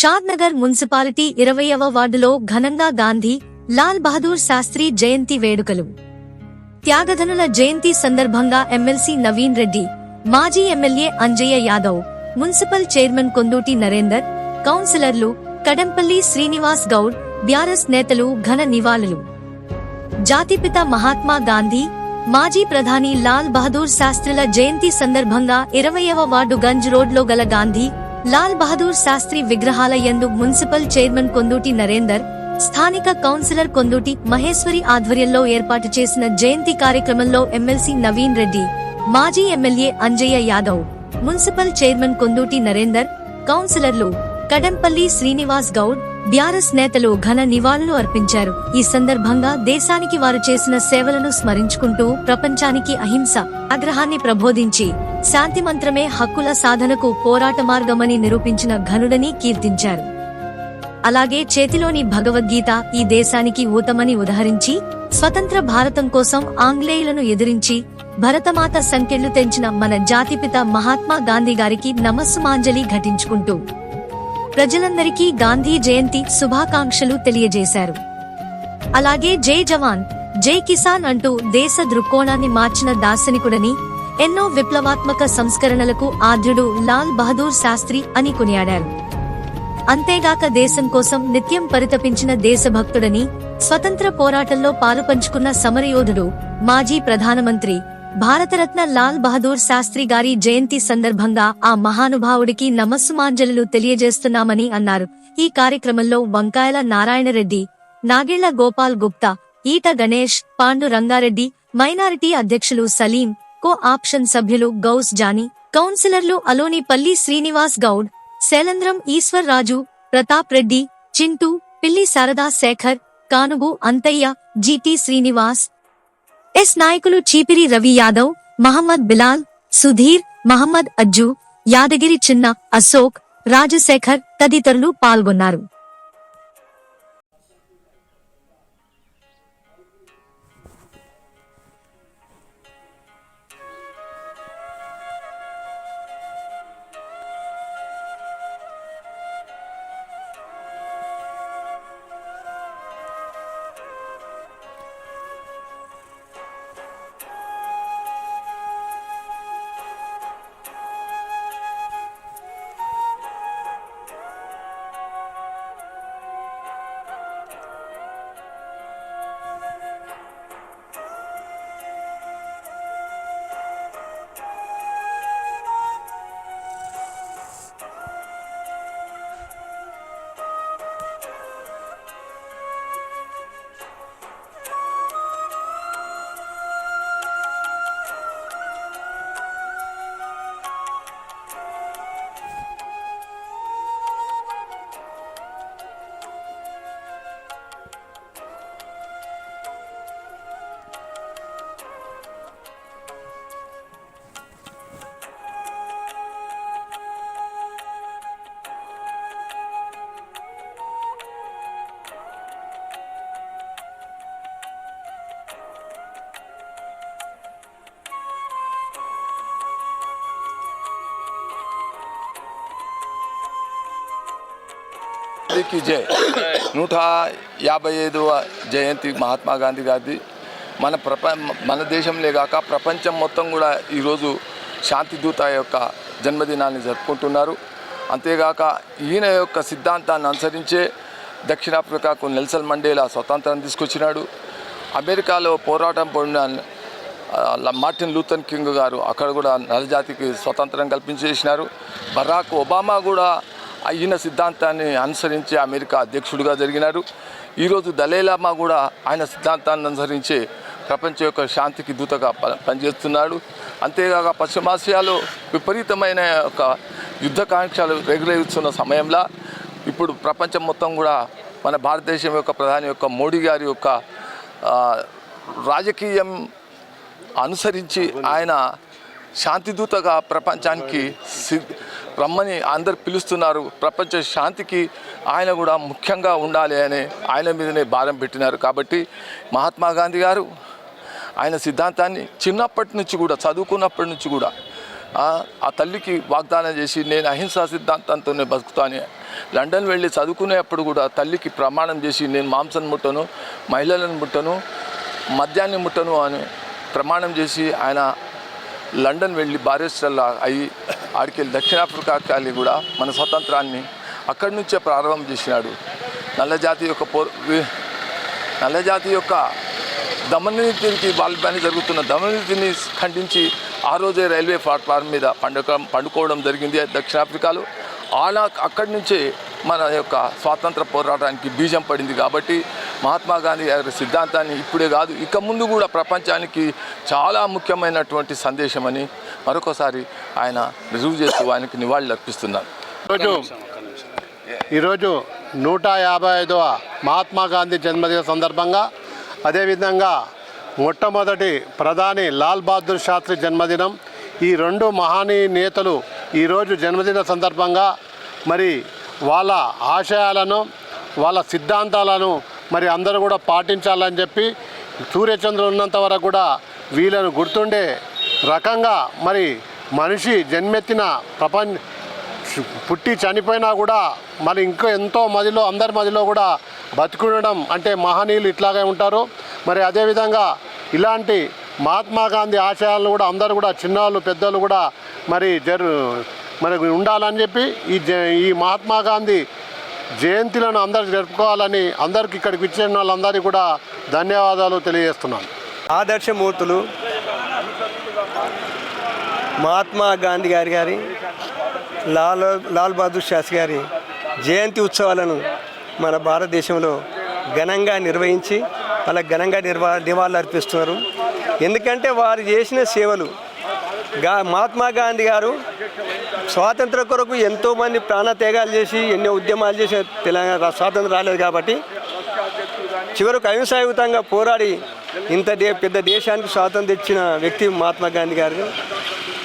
Shadnagar municipality ఇరవయవ వార్డులో ఘనంగా గాంధీ లాల్ బహదూర్ శాస్త్రి జయంతి వేడుకలు. త్యాగధనుల జయంతి సందర్భంగా ఎమ్మెల్సీ నవీన్ రెడ్డి మాజీ MLA Anjaiah Yadav municipal chairman Konduti Narender కౌన్సిలర్లు కడంపల్లి శ్రీనివాస్ గౌడ్ బ్యారస్ నేతలు ఘన నివాళులు. జాతిపిత మహాత్మా గాంధీ మాజీ ప్రధాని లాల్ బహదూర్ శాస్త్రిల జయంతి సందర్భంగా ఇరవయవ వార్డు గంజ్ రోడ్లో గల గాంధీ లాల్ బహదూర్ శాస్త్రి విగ్రహాల యందు మున్సిపల్ చైర్మన్ కొందూటి నరేందర్ స్థానిక కౌన్సిలర్ కొందూటి మహేశ్వరి ఆధ్వర్యంలో ఏర్పాటు చేసిన జయంతి కార్యక్రమంలో ఎమ్మెల్సీ నవీన్ రెడ్డి మాజీ MLA Anjaiah Yadav municipal chairman Konduti Narender కౌన్సిలర్లు కడంపల్లి శ్రీనివాస్ గౌడ్ బ్యారస్ నేతలు ఘన నివాళులు అర్పించారు. ఈ సందర్భంగా దేశానికి వారు చేసిన సేవలను స్మరించుకుంటూ ప్రపంచానికి అహింస ఆగ్రహాన్ని ప్రబోధించి శాంతి మంత్రమే హక్కుల సాధనకు పోరాట మార్గమని నిరూపించిన ఘనుడని కీర్తించారు. అలాగే చేతిలోని భగవద్గీత ఈ దేశానికి ఊతమని ఉదహరించి స్వతంత్ర భారతం కోసం ఆంగ్లేయులను ఎదిరించి భరతమాత సంకెళ్ళు తెంచిన మన జాతిపిత మహాత్మా గాంధీ గారికి నమస్సుమాంజలి ఘటించుకుంటూ ప్రజలందరికీ గాంధీ జయంతి శుభాకాంక్షలు తెలియజేశారు. అలాగే జై జవాన్ జై కిసాన్ అంటూ దేశ దృక్కోణాన్ని మార్చిన దార్శనికుడని ఎన్నో విప్లవాత్మక సంస్కరణలకు ఆద్యుడు లాల్ బహదూర్ శాస్త్రి అని కొనియాడారు. అంతేగాక దేశం కోసం నిత్యం పరితపించిన దేశభక్తుడని స్వతంత్ర పోరాటంలో పాలుపంచుకున్న సమరయోధుడు మాజీ ప్రధానమంత్రి భారతరత్న లాల్ బహదూర్ శాస్త్రి గారి జయంతి సందర్భంగా ఆ మహానుభావుడికి నమస్సుమాంజలు తెలియజేస్తున్నామని అన్నారు. ఈ కార్యక్రమంలో వంకాయల నారాయణరెడ్డి నాగేళ్ళ గోపాల్ గుప్తా ఈట గణేష్ పాండు రంగారెడ్డి మైనారిటీ అధ్యక్షులు సలీం కో ఆప్షన్ సభ్యులు గౌస్ జానీ కౌన్సిలర్లు అలోనిపల్లి శ్రీనివాస్ గౌడ్ శైలంద్రం ఈశ్వర్ రాజు ప్రతాప్ రెడ్డి చింటూ పిల్లి శారదా శేఖర్ కానుగు అంతయ్య జీటీ శ్రీనివాస్ ఎస్ నాయకులు చీపిరి రవి యాదవ్ మహమ్మద్ బిలాల్ సుధీర్ మహమ్మద్ అజ్జు యాదగిరి చిన్న అశోక్ రాజశేఖర్ తదితరులు పాల్గొన్నారు. గాంధీకి జై నూట యాభై ఐదవ జయంతి మహాత్మా గాంధీ గారిది మన ప్రప మన దేశంలో కాక ప్రపంచం మొత్తం కూడా ఈరోజు శాంతి దూత యొక్క జన్మదినాన్ని జరుపుకుంటున్నారు అంతేగాక ఈయన యొక్క సిద్ధాంతాన్ని అనుసరించే దక్షిణాఫ్రికాకు నెల్సన్ మండేలా స్వతంత్రం తీసుకొచ్చినాడు అమెరికాలో పోరాటం పొందిన మార్టిన్ లూథన్ కింగ్ గారు అక్కడ కూడా నరజాతికి స్వతంత్రం కల్పించేసినారు బరాక్ ఒబామా కూడా ఈయన సిద్ధాంతాన్ని అనుసరించి అమెరికా అధ్యక్షుడిగా జరిగినారు. ఈరోజు దలైలామా కూడా ఆయన సిద్ధాంతాన్ని అనుసరించి ప్రపంచం యొక్క శాంతికి దూతగా ప- పనిచేస్తున్నాడు. అంతేగాక పశ్చిమాసియాలో విపరీతమైన ఒక యుద్ధకాంక్షలు రెగులేస్తున్న సమయంలో ఇప్పుడు ప్రపంచం మొత్తం కూడా మన భారతదేశం యొక్క ప్రధాని యొక్క మోడీ గారి యొక్క రాజకీయం అనుసరించి ఆయన శాంతిదూతగా ప్రపంచానికి రమ్మని అందరు పిలుస్తున్నారు. ప్రపంచ శాంతికి ఆయన కూడా ముఖ్యంగా ఉండాలి అని ఆయన మీదనే భారం పెట్టినారు. కాబట్టి మహాత్మా గాంధీ గారు ఆయన సిద్ధాంతాన్ని చిన్నప్పటి నుంచి కూడా చదువుకున్నప్పటి నుంచి కూడా ఆ ఆ తల్లికి వాగ్దానం చేసి నేను అహింసా సిద్ధాంతంతోనే బతుకుతాను లండన్ వెళ్ళి చదువుకునేప్పుడు కూడా తల్లికి ప్రమాణం చేసి నేను మాంసం ముట్టను మహిళలను ముట్టను మద్యాన్ని ముట్టను అని ప్రమాణం చేసి ఆయన లండన్ వెళ్ళి బారిస్టర్లా అయ్యి ఆడికెళ్ళి దక్షిణాఫ్రికాకి కూడా మన స్వతంత్రాన్ని అక్కడి నుంచే ప్రారంభం చేసినాడు. నల్లజాతి యొక్క పో నల్లజాతి యొక్క దమననీతికి వాళ్ళ జరుగుతున్న దమననీతిని ఖండించి ఆ రోజే రైల్వే ప్లాట్ఫామ్ మీద పండుగ పండుకోవడం జరిగింది. దక్షిణాఫ్రికాలో అలా అక్కడి నుంచే మన యొక్క స్వాతంత్ర పోరాటానికి బీజం పడింది కాబట్టి మహాత్మా గాంధీ గారి సిద్ధాంతాన్ని ఇప్పుడే కాదు ఇక ముందు కూడా ప్రపంచానికి చాలా ముఖ్యమైనటువంటి సందేశం అని మరొకసారి ఆయన రుజువు చేస్తూ ఆయనకి నివాళులు అర్పిస్తున్నాను. ఈరోజు ఈరోజు నూట యాభై ఐదవ మహాత్మా గాంధీ జన్మదిన సందర్భంగా అదేవిధంగా మొట్టమొదటి ప్రధాని లాల్ బహదూర్ శాస్త్రి జన్మదినం ఈ రెండు మహానీయ నేతలు ఈరోజు జన్మదిన సందర్భంగా మరి వాళ్ళ ఆశయాలను వాళ్ళ సిద్ధాంతాలను మరి అందరూ కూడా పాటించాలని చెప్పి సూర్యచంద్రులు ఉన్నంత వరకు కూడా వీళ్ళను గుర్తుండే రకంగా మరి మనిషి జన్మెత్తిన ప్రపంచ పుట్టి చనిపోయినా కూడా మరి ఇంకా ఎంతో మదిలో అందరి మదిలో కూడా బతుకుండడం అంటే మహనీయులు ఇట్లాగే ఉంటారు. మరి అదేవిధంగా ఇలాంటి మహాత్మా గాంధీ ఆశయాలను కూడా అందరూ కూడా చిన్నవాళ్ళు పెద్దలు కూడా మరి జరు మరి ఉండాలని చెప్పి ఈ జ ఈ మహాత్మా గాంధీ జయంతిలను అందరు జరుపుకోవాలని అందరికి ఇక్కడికి ఇచ్చిన వాళ్ళందరికీ కూడా ధన్యవాదాలు తెలియజేస్తున్నాను. ఆదర్శమూర్తులు మహాత్మా గాంధీ గారి గారి లాల్ లాల్ బహదూర్ శాస్త్రి గారి జయంతి ఉత్సవాలను మన భారతదేశంలో ఘనంగా నిర్వహించి వాళ్ళకి ఘనంగా నిర్వా నివాళులు అర్పిస్తున్నారు ఎందుకంటే వారు చేసిన సేవలు గా మహాత్మా గాంధీ గారు స్వాతంత్ర కొరకు ఎంతోమంది ప్రాణత్యాగాలు చేసి ఎన్నో ఉద్యమాలు చేసి తెలంగాణ స్వాతంత్రం రాలేదు కాబట్టి చివరకు అహింసాయుతంగా పోరాడి ఇంత దే పెద్ద దేశానికి స్వాతంత్రం తెచ్చిన వ్యక్తి మహాత్మా గాంధీ గారు.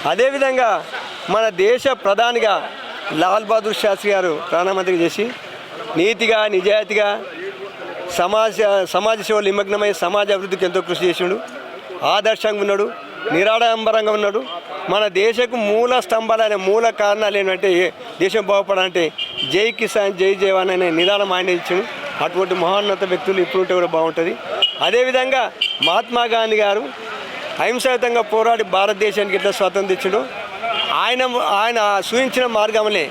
అదేవిధంగా మన దేశ ప్రధానిగా లాల్ బహదూర్ శాస్త్రి గారు ప్రధానమంత్రి చేసి నీతిగా నిజాయితీగా సమాజ సమాజ సేవలు నిమగ్నమై సమాజ అభివృద్ధికి ఎంతో కృషి చేసిండు. ఆదర్శంగా ఉన్నాడు. నిరాడంబరంగా ఉన్నాడు. మన దేశకు మూల స్తంభాలనే మూల కారణాలు ఏంటంటే ఏ- దేశం బాగుపడాలంటే జై కిసాన్ జై జవాన్ అనే నిదానం ఆయన ఇచ్చిండు అటువంటి మహోన్నత వ్యక్తులు ఇప్పుడుంటే కూడా బాగుంటుంది. అదేవిధంగా మహాత్మా గాంధీ గారు అహింసాయుతంగా పోరాడి భారతదేశానికి ఎట్లా స్వాతంత్రం ఇచ్చిండు ఆయన ఆయన సూచించిన మార్గంలే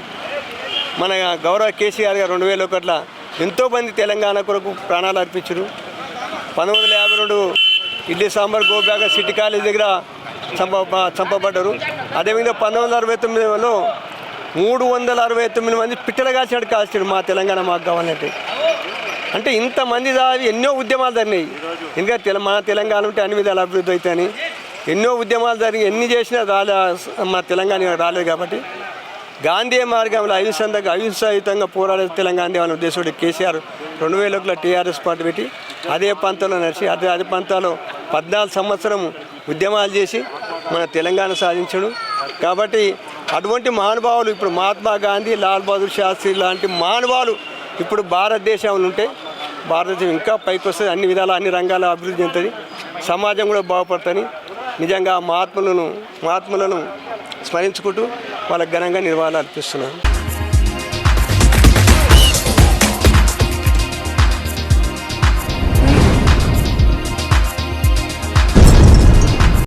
మన గౌరవ కేసీఆర్ గారు రెండు వేల ఒకటిలో ఎంతోమంది తెలంగాణ కొరకు ప్రాణాలు అర్పించారు పంతొమ్మిది వందల యాభై రెండు ఇడ్లీ సాంబార్ గోబ్యాగ సిటీ కాలేజ్ దగ్గర చంప చంపబడ్డారు. అదేవిధంగా పంతొమ్మిది వందల అరవై తొమ్మిదిలో మూడు వందల అరవై తొమ్మిది మంది పిట్టలు కాల్చాడు కాల్చాడు మా తెలంగాణ మాకు కావాలంటే అంటే ఇంతమంది దావి ఎన్నో ఉద్యమాలు జరిగినాయి. ఇంకా తెల మన తెలంగాణ ఉంటే అన్ని విధాలు అభివృద్ధి అవుతాయని. ఎన్నో ఉద్యమాలు జరిగి ఎన్ని చేసినా రాలే మా తెలంగాణ రాలేదు కాబట్టి. గాంధీ మార్గంలో అహింసంగా అహింసాయుతంగా పోరాడే తెలంగాణ వాళ్ళ ఉద్దేశుడు కేసీఆర్ రెండు వేల ఒకటిలో టీఆర్ఎస్ పార్టీ పెట్టి అదే పంతంలో నడిచి అదే అదే పంతాలో పద్నాలుగు సంవత్సరం ఉద్యమాలు చేసి మన తెలంగాణ సాధించడం. కాబట్టి అటువంటి మహానుభావులు ఇప్పుడు మహాత్మా గాంధీ లాల్ బహదూర్ శాస్త్రి లాంటి మహానుభావులు ఇప్పుడు భారతదేశంలో ఉంటే భారతదేశం ఇంకా పైకి వస్తుంది. అన్ని విధాల అన్ని రంగాల అభివృద్ధి చెందుతుంది. సమాజం కూడా బాగుపడుతుంది. నిజంగా మహాత్ములను మహాత్ములను స్మరించుకుంటూ వాళ్ళకు ఘనంగా నిర్వహణ అర్పిస్తున్నాను.